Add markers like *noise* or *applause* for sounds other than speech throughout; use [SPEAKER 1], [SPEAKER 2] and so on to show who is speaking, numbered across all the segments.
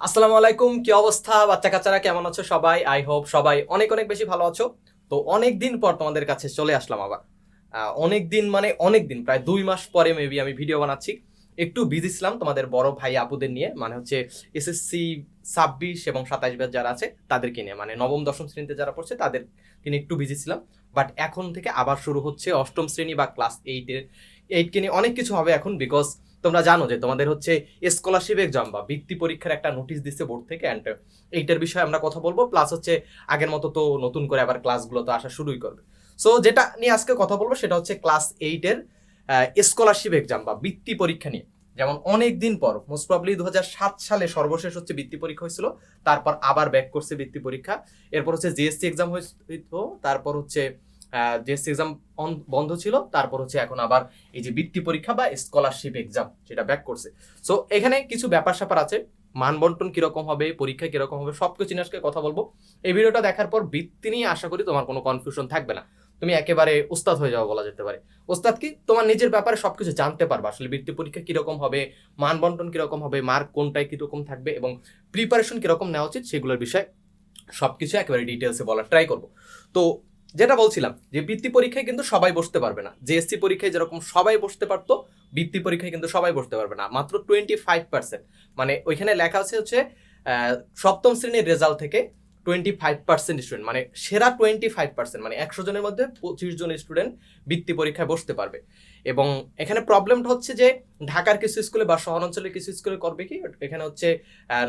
[SPEAKER 1] আসসালামু আলাইকুম, কি অবস্থা? বাচ্চা কাচ্চারা কেমন আছো সবাই? আই হোপ সবাই অনেক অনেক বেশি ভালো আছো। তো অনেক দিন পর তোমাদের কাছে চলে আসলাম আবার। অনেক দিন মানে অনেক দিন, প্রায় দুই মাস পরে মেবি আমি ভিডিও বানাচ্ছি। একটু বিজি ছিলাম তোমাদের বড় ভাই আপুদের নিয়ে মানে হচ্ছে এসএসসি ছাব্বিশ এবং সাতাইশ ব্যাচ যারা আছে, তাদেরকে নিয়ে মানে নবম, দশম শ্রেণীতে যারা পড়ছে, তাদের নিয়ে একটু বিজি ছিলাম। বাট এখন থেকে আবার শুরু হচ্ছে অষ্টম শ্রেণি বা ক্লাস এইটের এইটকে নিয়ে অনেক কিছু হবে এখন বিকজ তোমরা জানো যে তোমাদের হচ্ছে স্কলারশিপ এক্সাম বা বৃত্তি পরীক্ষার একটা নোটিশ দিচ্ছে বোর্ড থেকে অ্যান্ড এইটার বিষয়ে আমরা কথা বলব প্লাস হচ্ছে আগের মতো তো নতুন করে আবার ক্লাসগুলো তো আসা শুরুই করবে। সো যেটা নিয়ে আজকে কথা বলব সেটা হচ্ছে ক্লাস এইটের স্কলারশিপ এক্সাম বা বৃত্তি পরীক্ষা নিয়ে। যেমন অনেক দিন পর মোস্ট প্রবলি দু সালে সর্বশেষ হচ্ছে বৃত্তি পরীক্ষা হয়েছিল, তারপর আবার ব্যাক করছে বৃত্তি পরীক্ষা। এরপর হচ্ছে জিএসসি এক্সাম হইতো তারপর হচ্ছে জিএসসি এক্সাম বন্ধ ছিল, তারপর হচ্ছে এখন আবার এই যে বৃত্তি পরীক্ষা বা স্কলারশিপ এক্সাম সেটা ব্যাক করছে। সো এখানে কিছু ব্যাপার স্যাপার আছে, মানবন্টন কীরকম হবে, পরীক্ষা কীরকম হবে সব কিছু আজকে কথা বলব। এই ভিডিওটা দেখার পর বৃত্তি নিয়ে আশা করি তোমার কোনো কনফিউশন থাকবে না। তুমি একেবারে উস্তাদ হয়ে যাওয়া বলা যেতে পারে। ওস্তাদ কি? তোমার নিজের ব্যাপারে সবকিছু জানতে পারবে। আসলে বৃত্তি পরীক্ষা কীরকম হবে, মানবন্টন কীরকম হবে মার্ক কোনটায় কীরকম থাকবে এবং প্রিপারেশন কীরকম নেওয়া উচিত, সেগুলোর বিষয়ে সবকিছু একেবারে ডিটেলসে বলার ট্রাই করব। তো যেটা বলছিলাম যে বৃত্তি পরীক্ষায় কিন্তু সবাই বসতে পারবে না। জেএসসি পরীক্ষায় যেরকম সবাই বসতে পারতো, বৃত্তি পরীক্ষায় কিন্তু সবাই বসতে পারবে না। মাত্র টোয়েন্টি ফাইভ পার্সেন্ট মানে ওইখানে লেখা আছে হচ্ছে সপ্তম শ্রেণির রেজাল্ট থেকে টোয়েন্টি ফাইভ পার্সেন্ট স্টুডেন্ট মানে সেরা টোয়েন্টি ফাইভ পার্সেন্ট মানে একশো জনের মধ্যে পঁচিশ জন স্টুডেন্ট বৃত্তি পরীক্ষায় বসতে পারবে। এবং এখানে প্রবলেমটা হচ্ছে যে ঢাকার কিছু স্কুলে বা শহরাঞ্চলের কিছু স্কুলে করবে কি, এখানে হচ্ছে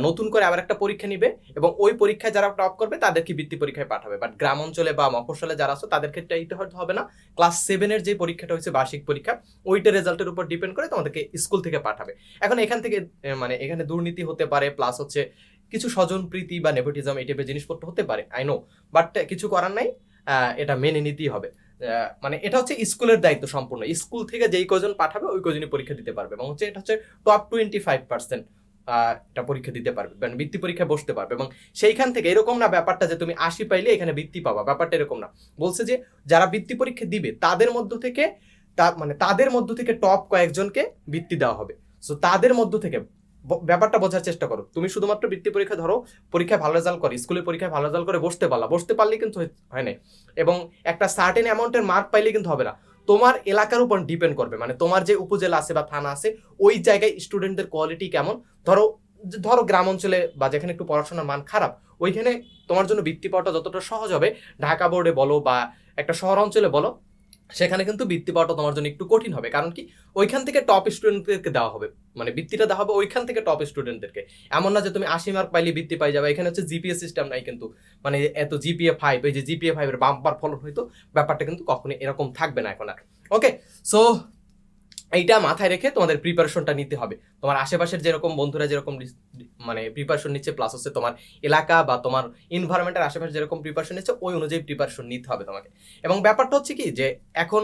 [SPEAKER 1] নতুন করে আবার একটা পরীক্ষা নিবে এবং ওই পরীক্ষায় যারা টপ করবে তাদেরকে বৃত্তি পরীক্ষায় পাঠাবে। বাট গ্রাম অঞ্চলে বা মফস্বলে যারা আছে তাদের ক্ষেত্রে এইটা হয়তো হবে না। ক্লাস সেভেনের যে পরীক্ষাটা হচ্ছে বার্ষিক পরীক্ষা, ওইটা রেজাল্টের উপর ডিপেন্ড করে তোমাদেরকে স্কুল থেকে পাঠাবে। এখন এখান থেকে মানে এখানে দুর্নীতি হতে পারে প্লাস হচ্ছে কিছু স্বজন, প্রীতি বা নেপোটিজম এই টাইপের জিনিসপত্র হতে পারে আই নো বাট কিছু করার নাই এটা মেনে নিতেই হবে। মানে এটা হচ্ছে স্কুলের দায়িত্ব সম্পূর্ণ। স্কুল থেকে যেই কজন পাঠাবে, ওই কজনই পরীক্ষা দিতে পারবে এবং হচ্ছে এটা হচ্ছে টপ টোয়েন্টি ফাইভ পার্সেন্ট এটা পরীক্ষা দিতে পারবে মানে বৃত্তি পরীক্ষায় বসতে পারবে এবং সেইখান থেকে এরকম না ব্যাপারটা যে তুমি আশি পাইলে এখানে বৃত্তি পাবা, ব্যাপারটা এরকম না। বলছে যে যারা বৃত্তি পরীক্ষা দিবে, তাদের মধ্য থেকে তা মানে তাদের মধ্য থেকে টপ কয়েকজনকে বৃত্তি দেওয়া হবে। সো তাদের মধ্য থেকে ব্যাপারটা বোঝার চেষ্টা করো। তুমি শুধুমাত্র বৃত্তি পরীক্ষা ধরো, পরীক্ষায় ভালো রেজাল্ট করে স্কুলের পরীক্ষায় ভালো রেজাল্ট করে বসতে পারলা। বসতে পারলে কিন্তু হয়- না এবং একটা সার্টেন অ্যামাউন্টের মার্ক পাইলে কিন্তু হবে না। তোমার এলাকার উপর ডিপেন্ড করবে। মানে তোমার যে উপজেলা আছে বা থানা আছে, ওই জায়গায় স্টুডেন্টদের কোয়ালিটি কেমন? ধরো ধরো গ্রাম অঞ্চলে বা যেখানে একটু পড়াশোনার মান খারাপ, ওইখানে তোমার জন্য বৃত্তি পাওয়াটা যতটা সহজ হবে, ঢাকা বোর্ডে বলো বা একটা শহর অঞ্চলে বলো সেখানে কিন্তু বৃত্তি পাওয়াটা তোমার জন্য একটু কঠিন হবে। কারণ কি? ওইখান থেকে টপ স্টুডেন্টদেরকে দেওয়া হবে। মানে বৃত্তিটা দেওয়া হবে ওইখান থেকে টপ স্টুডেন্টদেরকে এমন না যে তুমি আশি মার্ক পাইলে বৃত্তি পাই যাবে। এখানে হচ্ছে জিপিএ সিস্টেম নাই কিন্তু। মানে এত জিপিএ ফাইভ এই যে জিপিএ ফাইভের বাম্পার ফলন হয়তো ব্যাপারটা কিন্তু কখনোই এরকম থাকবে না এখন আর। ওকে সো এইটা মাথায় রেখে তোমাদের প্রিপারেশনটা নিতে হবে। তোমার আশেপাশের যেরকম বন্ধুরা যেরকম মানে প্রিপারেশন নিচ্ছে প্লাস হচ্ছে তোমার এলাকা বা তোমার এনভায়রনমেন্টের আশেপাশে যেরকম প্রিপারেশন নিচ্ছে, ওই অনুযায়ী প্রিপারেশন নিতে হবে তোমাকে। এবং ব্যাপারটা হচ্ছে কি যে, এখন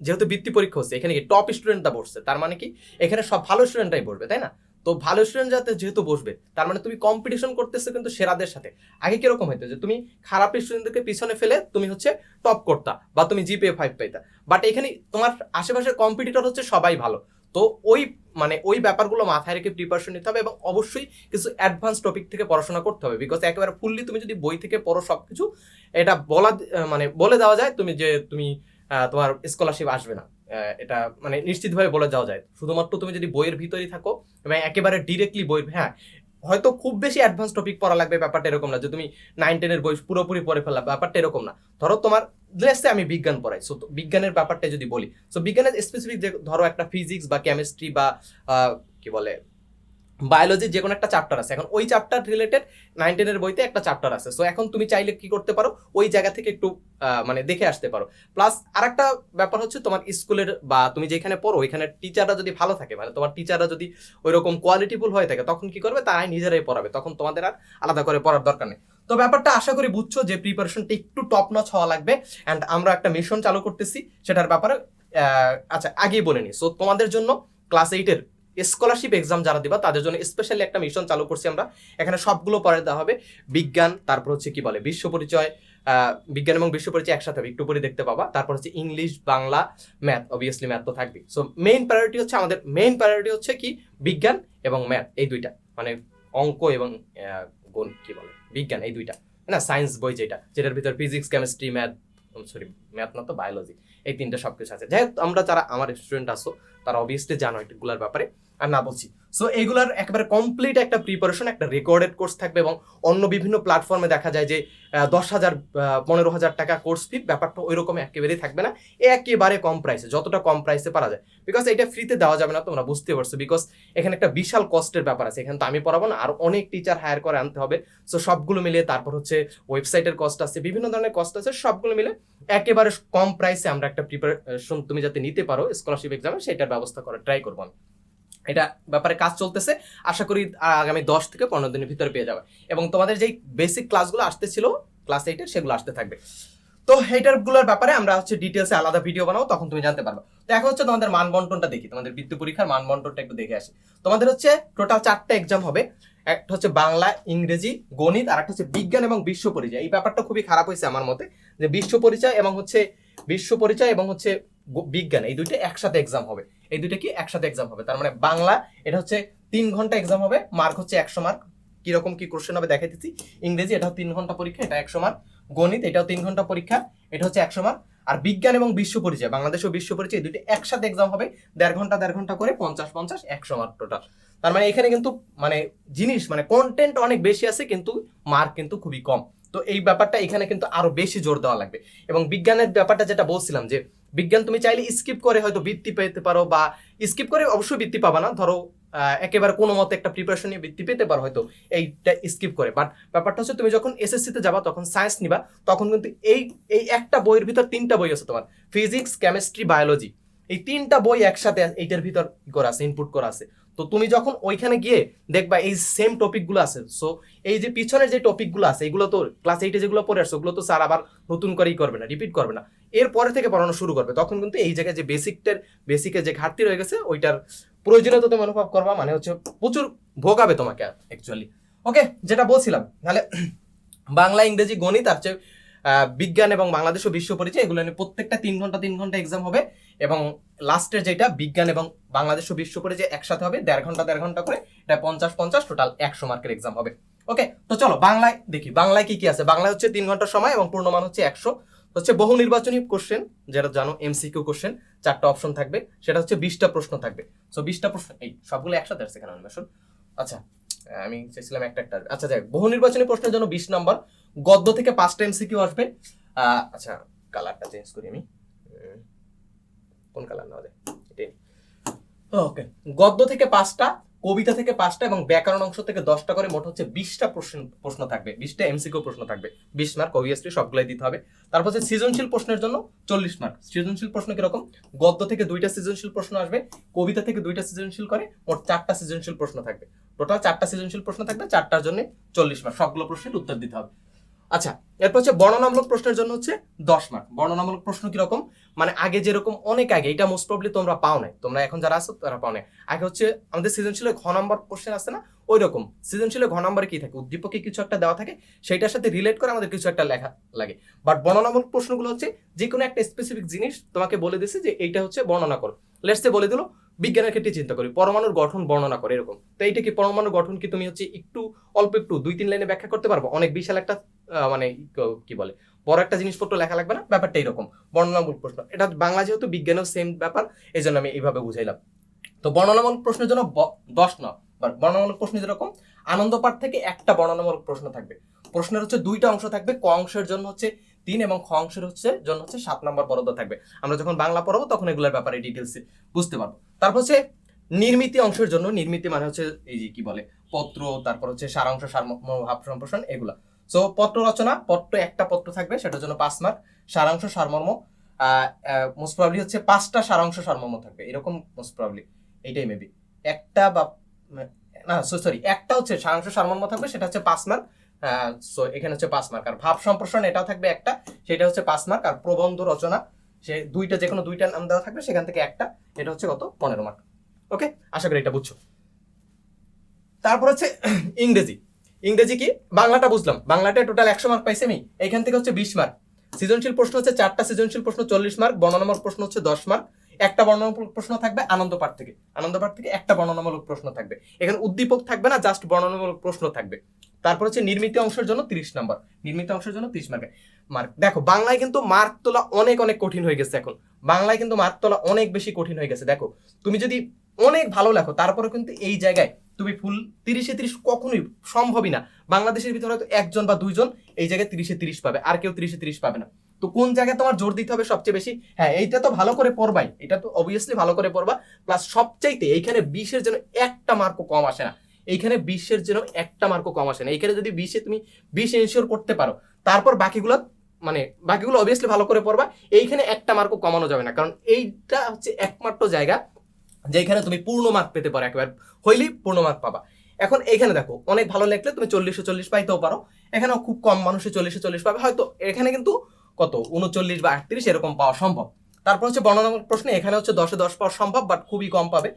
[SPEAKER 1] যেহেতু বৃত্তি পরীক্ষা হচ্ছে, এখানে কি টপ স্টুডেন্টরা পড়ছে তার মানে কি, এখানে সব ভালো স্টুডেন্টরাই পড়বে তাই না? তো ভালো স্টুডেন্ট যাতে যেহেতু বসবে, তার মানে তুমি কম্পিটিশন করতেছো কিন্তু সেরাদের সাথে। আগে কীরকম হইতো যে তুমি খারাপ স্টুডেন্টদেরকে পিছনে ফেলে তুমি হচ্ছে টপ করতা বা তুমি জিপিএ ফাইভ পাইতা। বাট এখানে তোমার আশেপাশের কম্পিটিটর হচ্ছে সবাই ভালো। তো ওই মানে ওই ব্যাপারগুলো মাথায় রেখে প্রিপারেশন নিতে হবে এবং অবশ্যই কিছু অ্যাডভান্স টপিক থেকে পড়াশোনা করতে হবে। বিকজ একেবারে ফুললি তুমি যদি বই থেকে পড়ো সব কিছু এটা বলা মানে বলে দেওয়া যায় তুমি যে তুমি তোমার স্কলারশিপ আসবে না। এটা মানে নিশ্চিতভাবে বলে যাওয়া যায়। শুধুমাত্র তুমি যদি বইয়ের ভিতরেই থাকো, এবং একেবারে ডিরেক্টলি বইয়ের হ্যাঁ হয়তো খুব বেশি অ্যাডভান্স টপিক পড়া লাগবে, ব্যাপারটা এরকম না যে তুমি নাইন টেনের বই পুরোপুরি পড়ে ফেলা ব্যাপারটা এরকম না। ধরো তোমার লেসে আমি বিজ্ঞান পড়াই সো বিজ্ঞানের ব্যাপারটা যদি বলি সো বিজ্ঞানের স্পেসিফিক যে ধরো একটা ফিজিক্স বা কেমিস্ট্রি বা কি বলে বায়োলজির যে কোনো একটা চ্যাপ্টার আছে। এখন ওই চ্যাপ্টার রিলেটেড নাইন টেনের বইতে একটা চ্যাপ্টার আছে। সো এখন তুমি চাইলে কি করতে পারো? ওই জায়গা থেকে একটু মানে দেখে আসতে পারো। প্লাস আর একটা ব্যাপার হচ্ছে তোমার স্কুলের বা তুমি যেখানে পড়ো, ওইখানে টিচাররা যদি ভালো থাকে মানে তোমার টিচাররা যদি ওইরকম কোয়ালিটিফুল হয়ে থাকে, তখন কি করবে? তারাই নিজেরাই পড়াবে। তখন তোমাদের আর আলাদা করে পড়ার দরকার নেই। তো ব্যাপারটা আশা করি বুঝছ যে প্রিপারেশনটা একটু টপ নচ হওয়া লাগবে। অ্যান্ড আমরা একটা মিশন চালু করতেছি, সেটার ব্যাপারে আচ্ছা আগেই বলে নিই। সো তোমাদের জন্য ক্লাস এইটের স্কলারশিপ এক্সাম যারা দিবা, তাদের জন্য স্পেশালি একটা মিশন চালু করছি আমরা। এখানে সবগুলো পরে দেওয়া হবে। বিজ্ঞান, তারপর হচ্ছে কি বলে, বিশ্ব পরিচয় বিজ্ঞান এবং বিশ্ব পরিচয় একসাথে হবে, একটু পরে দেখতে পাবা। তারপর হচ্ছে English, Bangla math obviously math তো থাকবে সো মেইন প্রায়োরিটি হচ্ছে আমাদের মেইন প্রায়োরিটি হচ্ছে কি? বিজ্ঞান এবং ম্যাথ এই দুইটা। মানে অঙ্ক এবং গণ- কি বলে? বিজ্ঞান, এই দুইটা। না? সায়েন্স বই যেটা, যেটার ভিতর physics chemistry math sorry math না তো বায়োলজি এই তিনটা সব কিছু আছে। যাই হোক আমরা যারা, আমার স্টুডেন্ট আসো তারা অবভিয়াসলি জানো এগুলোর ব্যাপারে। আর না বলছি। সো এইগুলার একেবারে কমপ্লিট একটা প্রিপারেশন একটা রেকর্ডেড কোর্স থাকবে এবং অন্য বিভিন্ন প্ল্যাটফর্মে দেখা যায় যে দশ হাজার পনেরো হাজার টাকা কোর্স ফি ব্যাপারটা ওইরকম একেবারেই থাকবে না। একেবারে কম প্রাইসে যতটা কম প্রাইসে পারা যায়। বিকজ এটা ফ্রিতে দেওয়া যাবে না, তোমরা বুঝতে পারছ। বিকজ এখানে একটা বিশাল কস্টের ব্যাপার আছে। এখানে তো আমি পড়াবো না, আর অনেক টিচার হায়ার করে আনতে হবে। সো সবগুলো মিলিয়ে তারপর হচ্ছে ওয়েবসাইটের কস্ট আছে, বিভিন্ন ধরনের কস্ট আছে, সবগুলো মিলে একেবারে কম প্রাইসে আমরা একটা প্রিপারেশন তুমি যাতে নিতে পারো স্কলারশিপ এক্সামে সেটার ব্যবস্থা করার ট্রাই করব আমি। এটা ব্যাপারে কাজ চলতেছে। আশা করি আগামী দশ থেকে পনেরো দিনের ভিতরে পেয়ে যাবে। এবং তোমাদের যেই বেসিক ক্লাসগুলো আসতেছিল ক্লাস এইটের সেগুলো আসতে থাকবে। তো হেটারগুলোর ব্যাপারে আমরা হচ্ছে ডিটেলসে আলাদা ভিডিও বানাবো, তখন তুমি জানতে পারবে। তো এখন হচ্ছে তোমাদের মান বন্টনটা দেখি, তোমাদের বৃত্তি পরীক্ষার মান বন্টনটা একটু দেখে আসি। তোমাদের হচ্ছে টোটাল চারটে এক্সাম হবে। একটা হচ্ছে বাংলা, ইংরেজি, গণিত, আর একটা হচ্ছে বিজ্ঞান এবং বিশ্ব পরিচয়। এই ব্যাপারটা খুবই খারাপ হয়েছে আমার মতে, যে বিশ্ব পরিচয় এবং হচ্ছে, বিশ্ব পরিচয় এবং হচ্ছে বিজ্ঞান এই দুইটা একসাথে এক্সাম হবে। এই দুইটা কি একসাথে এক্সাম হবে? তার মানে বাংলা, এটা হচ্ছে তিন ঘণ্টা এক্সাম হবে মার্ক হচ্ছে একশো মার্ক কীরকম কি কোশ্চেন হবে দেখাই দিচ্ছি ইংরেজি, এটাও তিন ঘণ্টা পরীক্ষা, এটা একশো মার্ক গণিত, এটাও তিন ঘণ্টা পরীক্ষা, এটা হচ্ছে একশো মার্ক আর বিজ্ঞান এবং বিশ্ব পরিচয়, বাংলাদেশ ও বিশ্ব পরিচয়, এই দুইটা একসাথে এক্সাম হবে, দেড় ঘণ্টা দেড় ঘণ্টা করে পঞ্চাশ পঞ্চাশ, একশো মার্ক টোটাল তার মানে এখানে কিন্তু মানে জিনিস মানে কন্টেন্ট অনেক বেশি আছে, কিন্তু মার্ক কিন্তু খুবই কম। তো এই ব্যাপারটা এখানে কিন্তু আরও বেশি জোর দেওয়া লাগবে। এবং বিজ্ঞানের ব্যাপারটা যেটা বলছিলাম যে বিজ্ঞান তুমি চাইলে স্কিপ করে হয়তো বৃত্তি পেতে পারো বা স্কিপ করে অবশ্যই বৃত্তি পাবা না। ধরো একেবারে কোনো মতে একটা প্রিপারেশন নিয়ে বৃত্তি পেতে পারো হয়তো এইটা স্কিপ করে। বাট ব্যাপারটা হচ্ছে তুমি যখন এসএসসি তে যাবা, তখন সায়েন্স নিবা, তখন কিন্তু এই এই একটা বইয়ের ভিতর তিনটা বই আছে তোমার। ফিজিক্স কেমিস্ট্রি বায়োলজি এই তিনটা বই একসাথে এইটার ভিতর করা আছে ইনপুট করা আছে। তো তুমি যখন ওইখানে গিয়ে দেখবা এই সেম টপিকগুলো আছে। সো এই যে পিছনের যে টপিকগুলো আছে, এগুলো তো ক্লাস এইটে যেগুলো পড়ে আসছে, ওগুলো তো স্যার আবার নতুন করেই করবে না রিপিট করবে না। এর পরে থেকে পড়ানো শুরু করবে। তখন কিন্তু এই জায়গায় যে বেসিকটার বেসিকের যে ঘাটতি রয়ে গেছে ওইটার প্রয়োজনীয়তা তুমি অনুভব করবা মানে হচ্ছে প্রচুর ভোগাবে তোমাকে অ্যাকচুয়ালি ওকে যেটা বলছিলাম তাহলে *clears throat* বাংলা ইংরেজি গণিত আর আহ, বিজ্ঞান এবং বাংলাদেশ ও বিশ্ব পরিচয় এগুলো নিয়ে প্রত্যেকটা তিন ঘণ্টা তিন ঘণ্টা এক্সাম হবে এবং লাস্টের যেটা বিজ্ঞান এবং বাংলাদেশ ও বিশ্ব পরিচয় একসাথে হবে দেড় ঘণ্টা দেড় ঘণ্টা করে এটা পঞ্চাশ পঞ্চাশ টোটাল একশো মার্কের এক্সাম হবে। ওকে তো চলো বাংলায় দেখি বাংলায় কি কি আছে? বাংলায় হচ্ছে তিন ঘণ্টার সময় এবং পূর্ণমান হচ্ছে একশো। হচ্ছে বহু নির্বাচনী কোশ্চেন যেটা জানো এমসিকিউ কোশ্চেন চারটা অপশন থাকবে। সেটা হচ্ছে বিশটা প্রশ্ন থাকবে। সো বিশটা প্রশ্ন, এই সবগুলো একসাথে আসছে এখানে অন্বেষণ আচ্ছা আমি চাইছিলাম একটা একটা। আচ্ছা যাই বহু নির্বাচনী প্রশ্নের জন্য বিশ নম্বর। গদ্য থেকে পাঁচটা এমসিকিউ আসবে। আচ্ছা কালারটা চেঞ্জ করি আমি। কোন কালার নেওয়া যায়? এটাই। ওকে গদ্য থেকে পাঁচটা কবিতা থেকে পাঁচটা এবং ব্যাকরণ অংশ থেকে দশটা করে মোট হচ্ছে বিশটা প্রশ্ন প্রশ্ন থাকবে, বিশটা এমসিকিউ প্রশ্ন থাকবে। বিশ মার্ক অবভিয়াসলি সবগুলাই দিতে হবে। তারপর হচ্ছে সৃজনশীল প্রশ্নের জন্য চল্লিশ মার্ক। সৃজনশীল প্রশ্ন কীরকম? গদ্য থেকে দুইটা সৃজনশীল প্রশ্ন আসবে, কবিতা থেকে দুইটা সৃজনশীল করে মোট চারটা সৃজনশীল প্রশ্ন থাকবে। টোটাল চারটা সৃজনশীল প্রশ্ন থাকবে, চারটার জন্য চল্লিশ মার্ক। সবগুলো প্রশ্নের উত্তর দিতে হবে। আচ্ছা এরপর হচ্ছে বর্ণনামূলক প্রশ্নের জন্য হচ্ছে দশ মার্ক বর্ণনামূলক প্রশ্ন কীরকম? মানে আগে যেরকম, অনেক আগে, এটা মোস্ট প্রবলি তোমরা পাও নাই। তোমরা এখন যারা আছো, তারা পাও নাই। আগে হচ্ছে আমাদের সৃজনশীলে ঘ নম্বর কোশ্চেন আছে না? ওই রকম সৃজনশীলে ঘ নম্বরে কি থাকে? উদ্দীপকে কিছু একটা দেওয়া থাকে সেটার সাথে রিলেট করে আমাদের কিছু একটা লেখা লাগে। বাট বর্ণনামূলক প্রশ্নগুলো হচ্ছে যে কোনো একটা স্পেসিফিক জিনিস তোমাকে বলে দিছে যে এইটা হচ্ছে বর্ণনা করো। লেটসে বলে দিল, বিজ্ঞানের ক্ষেত্রে চিন্তা করি, পরমাণুর গঠন বর্ণনা করে, এরকম। তো এইটা কি পরমাণুর গঠন কি তুমি হচ্ছে একটু, অল্প একটু, দুই, তিন লাইনে ব্যাখ্যা করতে পারব? অনেক বিশাল একটা মানে কি বলে? বড় একটা জিনিসপত্র লেখা লাগবে না? ব্যাপারটা এরকম। বর্ণনামূলক প্রশ্ন। এটা বাংলা যেহেতু বিজ্ঞানেও সেম ব্যাপার এই জন্য আমি এইভাবে বুঝাইলাম। তো বর্ণনামূলক প্রশ্নের জন্য দশ ন। বর্ণনামূলক প্রশ্ন যেরকম, আনন্দ পাঠ থেকে একটা বর্ণনামূলক প্রশ্ন থাকবে। প্রশ্নের হচ্ছে দুইটা অংশ থাকবে, ক অংশের জন্য হচ্ছে তিন এবং খ অংশের হচ্ছে জন্য হচ্ছে সাত নম্বর বরাদ্দ থাকবে। আমরা যখন বাংলা পড়াবো, তখন এগুলোর ব্যাপারে ডিটেলস বুঝতে পারব। তারপর হচ্ছে নির্মিতি অংশের জন্য, নির্মিতি মানে হচ্ছে এই যে কি বলে, পত্র, তারপর হচ্ছে সারাংশ, সারমর্ম, ভাব সম্প্রসারণ, এগুলা। সো পত্র রচনা, পত্র একটা পত্র থাকবে, সেটার জন্য পাঁচ মার্ক সারাংশ, সারমর্ম মোস্ট প্রবলি হচ্ছে পাঁচটা সারাংশ, সারমর্ম থাকবে, এরকম মোস্ট প্রবলি এইটাই মেবি একটা বা, না সরি একটা হচ্ছে সারাংশ, সারমর্ম থাকবে, সেটা হচ্ছে পাঁচ মার্ক সো এখানে হচ্ছে পাঁচ মার্ক আর ভাব সম্প্রসারণ, এটাও থাকবে একটা, সেটা হচ্ছে পাঁচ মার্ক আর প্রবন্ধ রচনা, সে দুইটা যে কোনো দুইটা নাম দেওয়া থাকবে, সেখান থেকে একটা, এটা হচ্ছে কত? পনেরো মার্ক ওকে আশা করি এটা বুঝছ। তারপর হচ্ছে ইংরেজি। ইংরেজি কি? বাংলাটা বুঝলাম। বাংলাটা টোটাল একশো মার্ক পাইছি আমি। এখান থেকে হচ্ছে বিশ মার্ক সৃজনশীল প্রশ্ন হচ্ছে চারটা, সৃজনশীল প্রশ্ন চল্লিশ মার্ক বর্ণনামূলক প্রশ্ন হচ্ছে দশ মার্ক একটা বর্ণনামূলক প্রশ্ন থাকবে আনন্দ পাঠ থেকে। আনন্দ পাঠ থেকে একটা বর্ণনামূলক প্রশ্ন থাকবে। এখানে উদ্দীপক থাকবে না জাস্ট বর্ণনামূলক প্রশ্ন থাকবে। তারপর হচ্ছে নির্মিত অংশের জন্য তিরিশ নম্বর নির্মিত অংশের জন্য তিরিশ মার্ক মার্ক দেখো, বাংলায় কিন্তু মার্ক তোলা অনেক অনেক কঠিন হয়ে গেছে এখন। বাংলায় কিন্তু মার্ক তোলা অনেক বেশি কঠিন হয়ে গেছে। দেখো, তুমি যদি অনেক ভালো লেখো তারপরে কিন্তু এই জায়গায় তুমি ফুল তিরিশে তিরিশ কখনোই সম্ভবই না। বাংলাদেশের ভিতরে হয়তো একজন বা দুইজন এই জায়গায় তিরিশে তিরিশ পাবে, আর কেউ তিরিশে তিরিশ পাবে না। তো কোন জায়গায় তোমার জোর দিতে হবে সবচেয়ে বেশি? হ্যাঁ এইটা তো ভালো করে পড়বাই। এটা তো অবভিয়াসলি ভালো করে পড়বা। প্লাস সবচাইতে এইখানে বিশের যেন একটা মার্কও কম আসে না। এইখানে বিশের যেন একটা মার্কও কম আসে না। এইখানে যদি বিশে তুমি বিশ এনশিওর করতে পারো, তারপর বাকিগুলো মানে বাকিগুলো অবভিয়াসলি ভালো করে পড়বা। এইখানে একটা মার্কও কমানো যাবে না। কারণ এইটা হচ্ছে একমাত্র জায়গা যেখানে তুমি পূর্ণ মার্ক পেতে পারো একবার। হইলেই পূর্ণ মার্ক পাবা। এখন এখানে দেখো, অনেক ভালো লেখলে তুমি চল্লিশে চল্লিশ পাইতেও পারো। এখানেও খুব কম মানুষে চল্লিশে চল্লিশ পাবে। হয়তো এখানে কিন্তু কত? উনচল্লিশ বা আটত্রিশ এরকম পাওয়া সম্ভব। তারপর হচ্ছে বর্ণনামূলক প্রশ্ন, এখানে হচ্ছে দশে দশ পাওয়া সম্ভব বাট খুবই কম পাবে।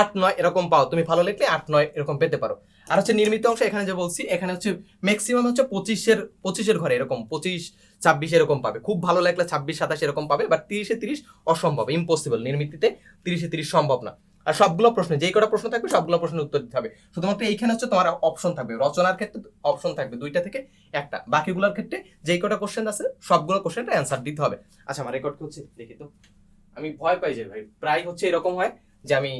[SPEAKER 1] আট, নয় এরকম পাও। তুমি ভালো লিখলে আট, নয় এরকম পেতে পারো। আর হচ্ছে নির্মিত অংশ এখানে যে বলছি, এখানে হচ্ছে ম্যাক্সিমাম হচ্ছে পঁচিশের পঁচিশের ঘরে এরকম, পঁচিশ, ছাব্বিশ এরকম পাবে। খুব ভালো লাগলে ছাব্বিশ, সাতাশ এরকম পাবে বাট তিরিশে তিরিশ অসম্ভব ইম্পসিবল নির্মিতিতে তিরিশে তিরিশ সম্ভব না। আর সবগুলো প্রশ্ন, যেই কটা প্রশ্ন থাকবে, সবগুলো প্রশ্নের উত্তর দিতে হবে। শুধুমাত্র এইখানে হচ্ছে তোমার অপশন থাকবে। রচনার ক্ষেত্রে অপশন থাকবে দুইটা থেকে একটা। বাকিগুলোর ক্ষেত্রে যেই কটা কোশ্চেন আছে, সবগুলো কোশ্চেনটা অ্যান্সার দিতে হবে। আচ্ছা আমার রেকর্ড হচ্ছে দেখি তো। আমি ভয় পাই যে ভাই, প্রায় হচ্ছে এরকম হয় যে আমি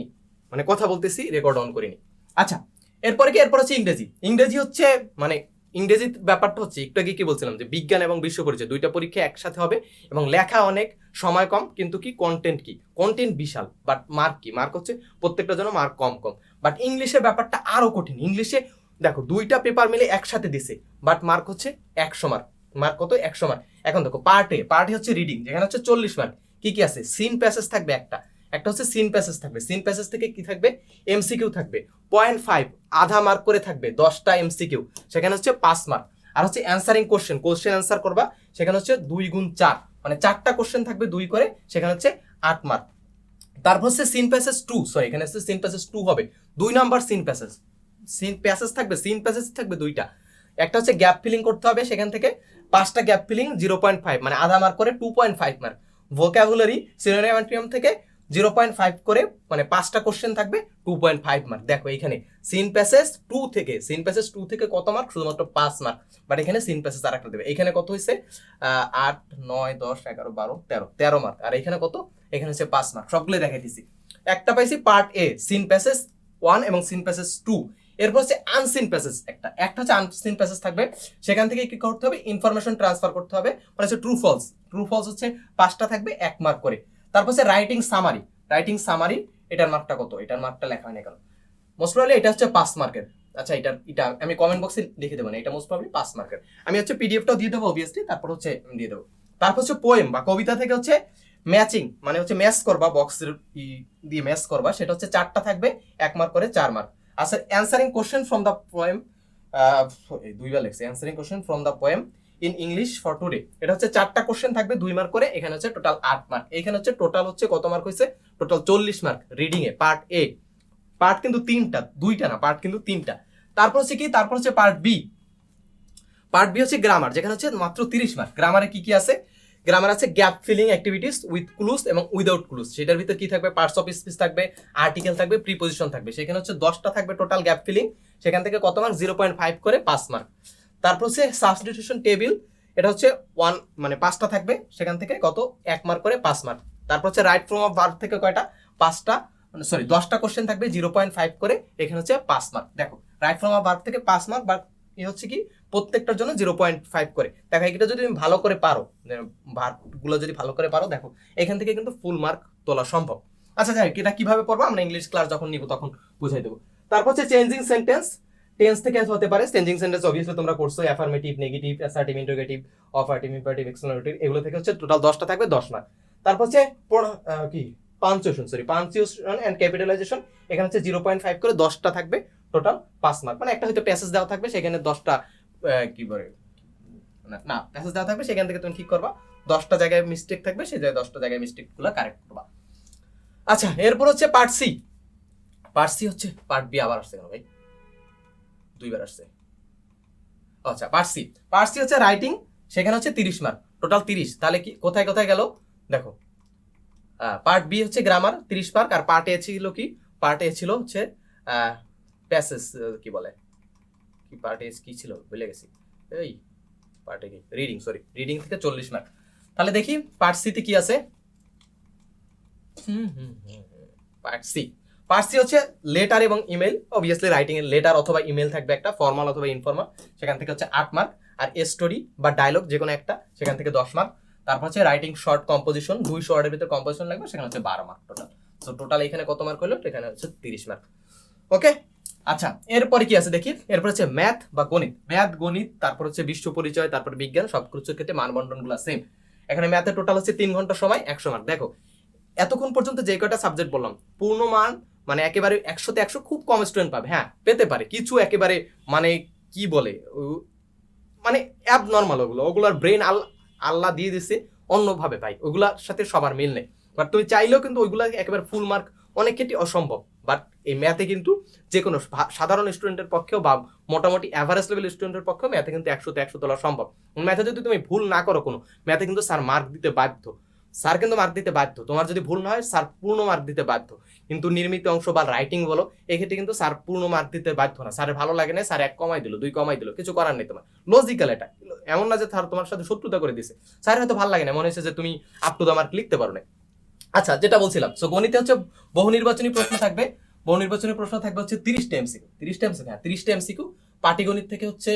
[SPEAKER 1] মানে কথা বলতেছি রেকর্ড অন করিনি। আচ্ছা এরপরে কি? এরপর হচ্ছে ইংরেজি। ইংরেজি হচ্ছে মানে ইংরেজি ব্যাপারটা হচ্ছে, একটু আগে কি বলছিলাম যে বিজ্ঞান এবং বিশ্ব পরিচয়, দুইটা পরীক্ষা একসাথে হবে এবং লেখা অনেক, সময় কম, কিন্তু কি কন্টেন্ট কি? কন্টেন্ট বিশাল বাট মার্ক কি? মার্ক হচ্ছে প্রত্যেকটা জন্য মার্ক কম কম। বাট ইংলিশের ব্যাপারটা আরও কঠিন। ইংলিশে দেখো, দুইটা পেপার মিলে একসাথে দিছে বাট মার্ক হচ্ছে একশো মার্ক মার্ক কত? একশো মার্ক এখন দেখো পার্টে পার্টে হচ্ছে রিডিং যেখানে হচ্ছে চল্লিশ মার্ক কি কি আছে? সিন প্যাসেজ থাকবে একটা। একটা হচ্ছে সিন প্যাসেজ থাকবে। সিন প্যাসেজ থেকে কি থাকবে? এমসিকিউ থাকবে। পয়েন্ট ফাইভ আধা মার্ক করে থাকবে, দশটা এমসিকিউ সেখানে হচ্ছে পাঁচ মার্ক আর হচ্ছে অ্যান্সারিং কোশ্চেন কোশ্চেন অ্যান্সার করবা, সেখানে হচ্ছে দুই গুণ চার। মানে চারটা কোশ্চেন থাকবে দুই করে, সেখানে হচ্ছে আট মার্ক তারপর হচ্ছে সিন প্যাসেজ টু সরি এখানে হচ্ছে সিন প্যাসেজ টু হবে। দুই number seen passage seen passage থাকবে সিন প্যাসেজ থাকবে দুইটা। একটা হচ্ছে গ্যাপ ফিলিং করতে হবে, সেখান থেকে পাঁচটা gap filling zero point five মানে আধা মার্ক করে two point five mark vocabulary synonym থেকে জিরো পয়েন্ট ফাইভ করে মানে পাঁচটা কোশ্চেন থাকবে টু পয়েন্ট ফাইভ মার্ক দেখো এখানে সিন প্যাসেজ টু থেকে সিন প্যাসেজ টু থেকে কত মার্ক শুধুমাত্র পাঁচ মার্ক বাট এখানে সিন প্যাসেজ আর একটা দেবে। এখানে কত হয়েছে? আট, নয়, দশ, এগারো, বারো, তেরো। তেরো মার্ক আর এখানে কত? এখানে হচ্ছে পাঁচ মার্ক সবগুলো দেখাই দিছি। একটা পাইছি part A seen passage one এবং সিন প্যাসেজ টু এরপর হচ্ছে আনসিন প্যাসেজ একটা। একটা হচ্ছে আনসিন প্যাসেজ থাকবে। সেখান থেকে কি করতে হবে? ইনফরমেশন ট্রান্সফার করতে হবে। মানে হচ্ছে ট্রু ফলস ট্রু ফলস হচ্ছে পাঁচটা থাকবে, এক মার্ক করে। তারপর হচ্ছে রাইটিং সামারি রাইটিং সামারি এটার মার্কটা কত? এটার মার্কটা লেখা হয়নি কেন মোস্ট প্রবলি এটা হচ্ছে পাঁচ মার্কের আচ্ছা এটা এটা আমি কমেন্ট বক্সে লিখে দেবো না, এটা মোস্ট প্রবলি পাঁচ মার্কের আমি হচ্ছে পিডিএফটাও দিয়ে দেবো অবভিয়াসলি তারপর হচ্ছে দিয়ে দেবো। তারপর হচ্ছে পোয়েম বা কবিতা থেকে হচ্ছে ম্যাচিং মানে হচ্ছে ম্যাচ করবা বক্সের দিয়ে ম্যাচ করবা, সেটা হচ্ছে চারটা থাকবে, এক মার্ক করে চার মার্ক আচ্ছা answering question from the poem দুইবার লেখছে answering question from the poem in English for today এটা হচ্ছে চারটা কোশ্চেন থাকবে, দুই মার্ক করে, এখানে হচ্ছে টোটাল আট মার্ক এখানে হচ্ছে টোটাল হচ্ছে কত মার্ক হয়েছে? টোটাল চল্লিশ মার্ক রিডিং এ পার্ট এ পার্ট কিন্তু তিনটা, দুইটা না পার্ট কিন্তু তিনটা। তারপর হচ্ছে কি? তারপর হচ্ছে পার্ট বি পার্ট বি হচ্ছে গ্রামার যেখানে হচ্ছে মাত্র তিরিশ মার্ক গ্রামারে কি কি আছে? গ্রামার আছে gap filling activities with clues এবং উইদাউট ক্লুজ সেটার ভিতরে কি থাকবে? পার্টস অফ স্পিচ থাকবে আর্টিকেল থাকবে প্রিপোজিশন থাকবে। সেখানে হচ্ছে দশটা থাকবে টোটাল গ্যাপ ফিলিং সেখান থেকে কত মার্ক জিরো পয়েন্ট ফাইভ করে পাঁচ মার্ক তারপর হচ্ছে সাবস্টিটিউশন টেবিল এটা হচ্ছে ওয়ান মানে পাঁচটা থাকবে, সেখান থেকে কত? এক মার্ক করে পাঁচ মার্ক তারপর হচ্ছে রাইট ফ্রম অফ ভার্ব থেকে কয়টা? পাঁচটা মানে সরি দশটা কোশ্চেন থাকবে জিরো পয়েন্ট ফাইভ করে, এখানে হচ্ছে পাঁচ মার্ক দেখো রাইট ফ্রম অফ ভার্ব থেকে পাঁচ মার্ক বা এ হচ্ছে কি? প্রত্যেকটার জন্য জিরো পয়েন্ট ফাইভ করে। দেখো এটা যদি তুমি ভালো করে পারো ভার্বগুলো যদি ভালো করে পারো, দেখো, এখান থেকে কিন্তু ফুল মার্ক তোলা সম্ভব। আচ্ছা যাই এটা কীভাবে পড়ব? আমরা ইংলিশ ক্লাস যখন নিব, তখন বুঝাই দেবো। তারপর হচ্ছে চেঞ্জিং সেন্টেন্স টেন্স থেকে হতে পারে চেঞ্জিং সেন্টেন্স অবভিয়াসলি তোমরা করছ affirmative negative assertive interrogative optative imperative explanative এগুলো থেকে হচ্ছে টোটাল দশটা থাকবে দশ মার্ক তারপর হচ্ছে কি? Punctuation sorry punctuation and capitalization এখানে হচ্ছে জিরো পয়েন্ট ফাইভ করে দশটা থাকবে টোটাল পাঁচ মার্ক মানে একটা হয়তো প্যাসেজ দেওয়া থাকবে সেখানে দশটা কি বলে? না, প্যাসেজ দেওয়া থাকবে সেখান থেকে তুমি ঠিক করবা দশটা জায়গায় মিস্টেক থাকবে সেই জায়গায় দশটা জায়গায় মিস্টেকগুলো কারেক্ট করবা। আচ্ছা এরপর হচ্ছে পার্ট সি পার্ট সি হচ্ছে পার্ট বি আবার কেন ভাই? দুইবার আসছে। আচ্ছা পার্ট সি পার্ট সি হচ্ছে রাইটিং সেখানে হচ্ছে তিরিশ মার্ক টোটাল তিরিশ। তাহলে কি, কোথায় কোথায় গেল? দেখো। পার্ট বি হচ্ছে গ্রামার তিরিশ মার্ক আর পার্ট এ ছিল কি? পার্ট এ ছিল হচ্ছে প্যাসেজ কি বলে? কি পার্ট এ কি ছিল? ভুলে গেছি। এই পার্ট এ কি? রিডিং সরি রিডিং থেকে চল্লিশ মার্ক তাহলে দেখি পার্ট সিতে কি আছে? Hmm hmm hmm part C হচ্ছে লেটার এবং ইমেল অবভিয়াসলি রাইটিং এর লেটার অথবা ইমেল থাকবে একটা ফর্মাল অথবা ইনফর্মাল সেখান থেকে হচ্ছে আট মার্ক আর স্টোরি বা ডায়লগ যে কোনো একটা, সেখান থেকে দশ মার্ক তারপর হচ্ছে রাইটিং শর্ট কম্পোজিশন দুইশো ওয়ার্ডের ভিতরে কম্পোজিশন লাগবে, সেখানে হচ্ছে বারো মার্ক টোটাল তো টোটাল এখানে কত মার্ক হলো? এখানে হচ্ছে তিরিশ মার্ক ওকে আচ্ছা এরপরে কি আছে দেখি? এরপর হচ্ছে ম্যাথ বা গণিত। ম্যাথ গণিত, তারপর হচ্ছে বিশ্ব পরিচয়, তারপর বিজ্ঞান সব কিছুর ক্ষেত্রে মানবন্টনগুলো সেম এখানে ম্যাথের টোটাল হচ্ছে তিন ঘণ্টা সময়, একশো মার্ক দেখো, এতক্ষণ পর্যন্ত যে কয়টা সাবজেক্ট বললাম? পূর্ণ মান মানে একেবারে একশোতে একশো খুব কম স্টুডেন্ট পাবে হ্যাঁ পেতে পারে। কিছু একেবারে মানে কি বলে মানে অ্যাব নর্মাল ওগুলো, ওগুলোর ব্রেন আল আল্লাহ দিয়ে দিছে, অন্যভাবে পাই ওগুলার সাথে সবার মিল নেই। বাট তুমি চাইলেও কিন্তু ওইগুলা একেবারে ফুল মার্ক অনেক ক্ষেত্রে অসম্ভব। বাট এই ম্যাথে কিন্তু যে কোনো সাধারণ স্টুডেন্টের পক্ষেও বা মোটামুটি অ্যাভারেজ লেভেল স্টুডেন্টের পক্ষেও ম্যাথে কিন্তু একশোতে একশো তোলা সম্ভব। ম্যাথে যদি তুমি ভুল না করো কোনো ম্যাথে কিন্তু স্যার মার্ক দিতে বাধ্য। স্যার কিন্তু মার্ক দিতে বাধ্য। তোমার যদি ভুল না হয়, স্যার পূর্ণ মার্ক দিতে বাধ্য। কিন্তু নির্মিত অংশ বা রাইটিং বলো, এক্ষেত্রে কিন্তু স্যার পূর্ণ মার্ক দিতে বাধ্য না। স্যারের ভালো লাগে না স্যার এক কমাই দিল, দুই কমাই দিল, কিছু করার নেই তোমার। লজিক্যাল এটা। এমন না যে স্যার তোমার সাথে শত্রুতা করে দিছে। স্যার হয়তো ভালো লাগে না মনে হচ্ছে যে তুমি আপ টু দ্য মার্ক লিখতে পারো না আচ্ছা যেটা বলছিলাম সো গণিতে হচ্ছে বহু নির্বাচনী প্রশ্ন থাকবে। বহু নির্বাচনী প্রশ্ন থাকবে হচ্ছে তিরিশটা এমসিকিউ তিরিশটা এমসিকিউ হ্যাঁ তিরিশটা এমসিকিউ পাটিগণিত থেকে হচ্ছে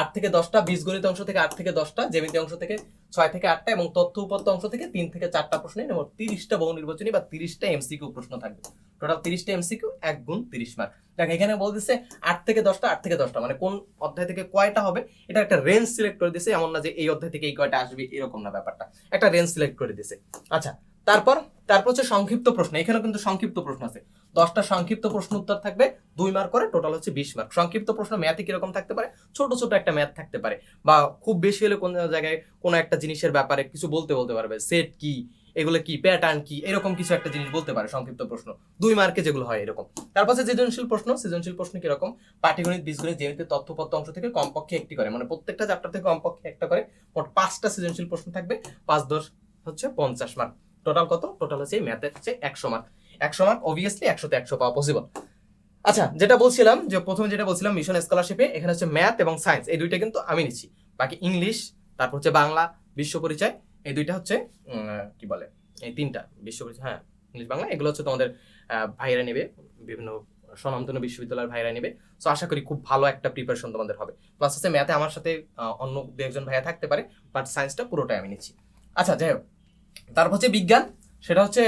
[SPEAKER 1] আট থেকে দশটা, বীজগণিত অংশ থেকে আট থেকে দশটা, জ্যামিতি অংশ থেকে ছয় থেকে আটটা এবং তথ্য উপাত্ত অংশ থেকে তিন থেকে চারটা প্রশ্ন এবং তিরিশটা বহু নির্বাচনী বা তিরিশটা এমসিকিউ প্রশ্ন থাকবে। টোটাল তিরিশটা এমসিকিউ, এক গুণ তিরিশ মার্ক দেখ, এখানে বলতেছে আট থেকে দশটা, আট থেকে দশটা মানে কোন অধ্যায় থেকে কয়টা হবে, এটা একটা রেঞ্জ সিলেক্ট করে দিছে, এমন না যে এই অধ্যায় থেকে এই কয়টা আসবে, এরকম না ব্যাপারটা। একটা রেঞ্জ সিলেক্ট করে দিছে। আচ্ছা তারপর তারপর হচ্ছে সংক্ষিপ্ত প্রশ্ন, এখানেও কিন্তু সংক্ষিপ্ত প্রশ্ন আছে। দশটা সংক্ষিপ্ত প্রশ্ন উত্তর থাকবে, দুই মার্ক করে টোটাল হচ্ছে বিশ মার্ক সংক্ষিপ্ত প্রশ্ন ম্যাথে কীরকম থাকতে পারে? ছোট ছোট একটা ম্যাথ থাকতে পারে। বা খুব বেশি হলে কোন জায়গায় কোনো একটা জিনিসের ব্যাপারে কিছু বলতে বলতে পারবে। সেট কি, এগুলো কি প্যাটার্ন কি, এরকম কিছু একটা জিনিস বলতে পারে সংক্ষিপ্ত প্রশ্ন। দুই মার্কে যেগুলো হয় এরকম। তারপর সৃজনশীল প্রশ্ন সৃজনশীল প্রশ্ন কীরকম? পাটিগণিত, বীজগণিত যেহেতু তথ্যপত্র অংশ থেকে কমপক্ষে একটি করে মানে প্রত্যেকটা চ্যাপ্টার থেকে কমপক্ষে একটা করে, মোট পাঁচটা সৃজনশীল প্রশ্ন থাকবে, পাঁচ দশ হচ্ছে পঞ্চাশ মার্ক টোটাল কত? টোটাল হচ্ছে ম্যাথের হচ্ছে একশো মার্ক একশো মার্ক অবভিয়াসলি একশোতে একশো পাওয়া পসিবল আচ্ছা যেটা বলছিলাম, যে প্রথমে যেটা বলছিলাম মিশন স্কলারশিপে এখানে হচ্ছে ম্যাথ এবং সায়েন্স এই দুইটা কিন্তু আমি নিচ্ছি। বাকি ইংলিশ তারপর হচ্ছে বাংলা, বিশ্ব পরিচয়, এই দুইটা হচ্ছে কি বলে, এই তিনটা, বিশ্ব পরিচয় হ্যাঁ ইংলিশ বাংলা, এগুলো হচ্ছে তোমাদের ভাইরা নেবে, বিভিন্ন স্বনামধন্য বিশ্ববিদ্যালয়ের ভাইরা নেবে। সো আশা করি খুব ভালো একটা প্রিপারেশন তোমাদের হবে। প্লাস হচ্ছে ম্যাথে আমার সাথে অন্য দু একজন ভাইয়া থাকতে পারে বাট সায়েন্সটা পুরোটাই আমি নিচ্ছি। আচ্ছা যাই হোক, তারপর হচ্ছে বিজ্ঞান। সেটা হচ্ছে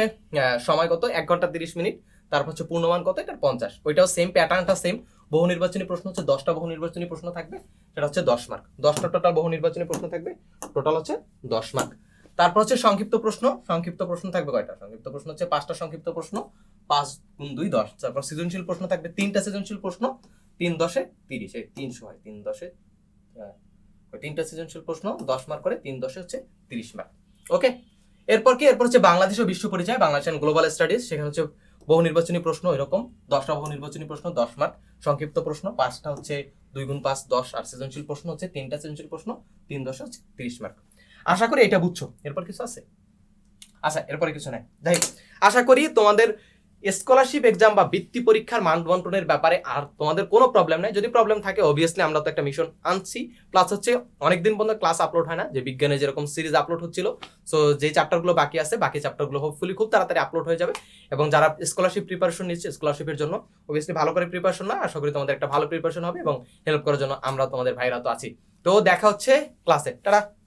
[SPEAKER 1] সময় কত? এক ঘণ্টা তিরিশ মিনিট। তারপর হচ্ছে পূর্ণমান কত? এটা পঞ্চাশ। ওইটাও সেম প্যাটার্নটা সেম বহু নির্বাচনী প্রশ্ন হচ্ছে দশটা বহু নির্বাচনী প্রশ্ন থাকবে, সেটা হচ্ছে দশ মার্ক দশটা টোটাল বহু নির্বাচনী প্রশ্ন থাকবে টোটাল হচ্ছে দশ মার্ক তারপর হচ্ছে সংক্ষিপ্ত প্রশ্ন। সংক্ষিপ্ত প্রশ্ন থাকবে কয়টা? সংক্ষিপ্ত প্রশ্ন হচ্ছে পাঁচটা সংক্ষিপ্ত প্রশ্ন। পাঁচ গুণ দুই, দশ। তারপর সৃজনশীল প্রশ্ন থাকবে তিনটা সৃজনশীল প্রশ্ন। তিন দশে তিরিশ। এই তিনশো হয় তিন দশে তিনটা সৃজনশীল প্রশ্ন, দশ মার্ক করে তিন দশে হচ্ছে তিরিশ মার্ক ওকে এরপর কি? এরপর হচ্ছে বাংলাদেশ ও বিশ্ব পরিচয়, বাংলাদেশ গ্লোবাল স্টাডিজ সেখানে হচ্ছে বহু নির্বাচনী প্রশ্ন এরকম, দশটা বহু নির্বাচনী প্রশ্ন, দশ মার্ক সংক্ষিপ্ত প্রশ্ন, পাঁচটা হচ্ছে দুই গুণ পাঁচ, দশ আর সৃজনশীল প্রশ্ন হচ্ছে তিনটা সৃজনশীল প্রশ্ন, তিন দশ হচ্ছে তিরিশ মার্ক আশা করি এটা বুঝছ। এরপর কিছু আছে? আচ্ছা এরপরে কিছু নাই। যাই আশা করি তোমাদের স্কলারশিপ এক্সাম বা বৃত্তি পরীক্ষার মান বন্টনের ব্যাপারে আর তোমাদের কোনো প্রবলেম নাই। যদি প্রবলেম থাকে অবভিয়াসলি আমরা তো একটা মিশন আনছি। প্লাস হচ্ছে, অনেকদিন পর্যন্ত ক্লাস আপলোড হয় না, যে বিজ্ঞানে যেরকম সিরিজ আপলোড হচ্ছিল। সো যে চ্যাপ্টারগুলো বাকি আছে, বাকি চ্যাপ্টারগুলো হোপফুলি খুব তাড়াতাড়ি আপলোড হয়ে যাবে। এবং যারা স্কলারশিপ প্রিপারেশন নিচ্ছে স্কলারশিপের জন্য অবভিয়াসলি ভালো করে প্রিপারেশন না, আশা করি তোমাদের একটা ভালো প্রিপারেশন হবে এবং হেল্প করার জন্য আমরা তোমাদের ভাইরা তো আছি। তো দেখা হচ্ছে ক্লাসে টাটা!